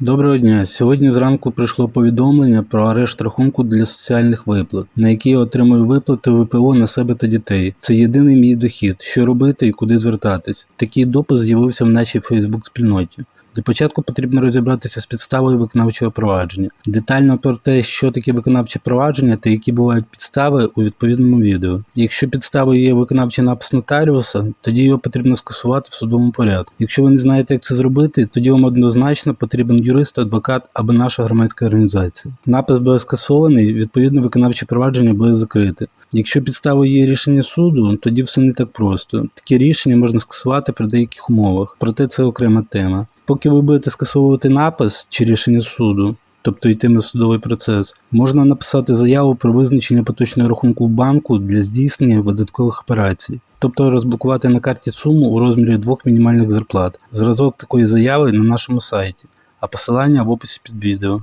Доброго дня. Сьогодні зранку прийшло повідомлення про арешт рахунку для соціальних виплат, на які я отримую виплати ВПО на себе та дітей. Це єдиний мій дохід. Що робити і куди звертатись. Такий допис з'явився в нашій Фейсбук спільноті. Для початку потрібно розібратися з підставою виконавчого провадження. Детально про те, що таке виконавче провадження та які бувають підстави у відповідному відео. Якщо підставою є виконавчий напис нотаріуса, тоді його потрібно скасувати в судовому порядку. Якщо ви не знаєте, як це зробити, тоді вам однозначно потрібен юрист, адвокат або наша громадська організація. Напис буде скасований, відповідно виконавче провадження буде закрите. Якщо підставою є рішення суду, тоді все не так просто. Таке рішення можна скасувати при деяких умовах, проте це окрема тема. Поки ви будете скасовувати напис чи рішення суду, тобто йтиме судовий процес, можна написати заяву про визначення поточного рахунку банку для здійснення видаткових операцій, тобто розблокувати на карті суму у розмірі двох мінімальних зарплат. Зразок такої заяви на нашому сайті, а посилання в описі під відео.